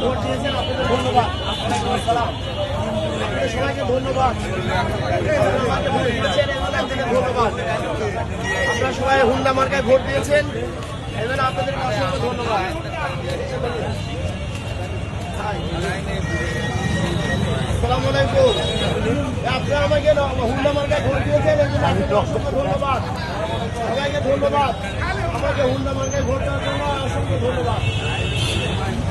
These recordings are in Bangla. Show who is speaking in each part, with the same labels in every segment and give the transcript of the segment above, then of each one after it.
Speaker 1: ভোট দিয়েছেন আপনাদের ধন্যবাদ আপনাদের সবাইকে ধন্যবাদ ধন্যবাদ আপনারা সবাই হুন্ডা মার্কায় ভোট দিয়েছেন এর জন্য আপনাদের অসংখ্য ধন্যবাদ আসসালামু আলাইকুম আপনারা আমাকে হুন্ডা মার্কায় ভোট দিয়েছেন অসংখ্য ধন্যবাদ সবাইকে ধন্যবাদ। আমাকে হুন্ডা মার্কায় ভোট দেওয়ার জন্য অসংখ্য ধন্যবাদ।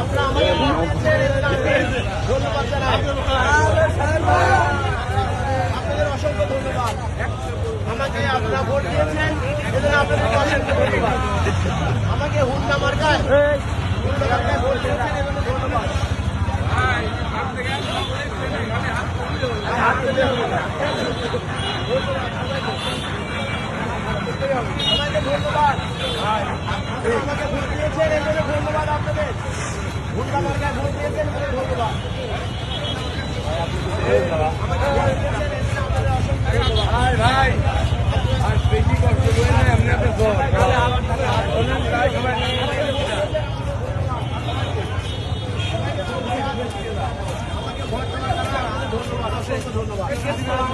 Speaker 1: আপনারা আমাকে ভোট দিচ্ছেন ধন্যবাদ আপনাদের অসংখ্য ধন্যবাদ। আমাকে আপনারা ভোট দিয়েছেন, এজন্য আপনাদের অসংখ্য ধন্যবাদ। আমাকে হুন্ডা মার্কায় হুন্ডা মার্কায় ভোট দিয়েছেন এজন্য ধন্যবাদ আমাকে ধন্যবাদ। আপনাদের হুন্ডা মার্কায় ভোট দিয়েছেন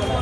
Speaker 2: আর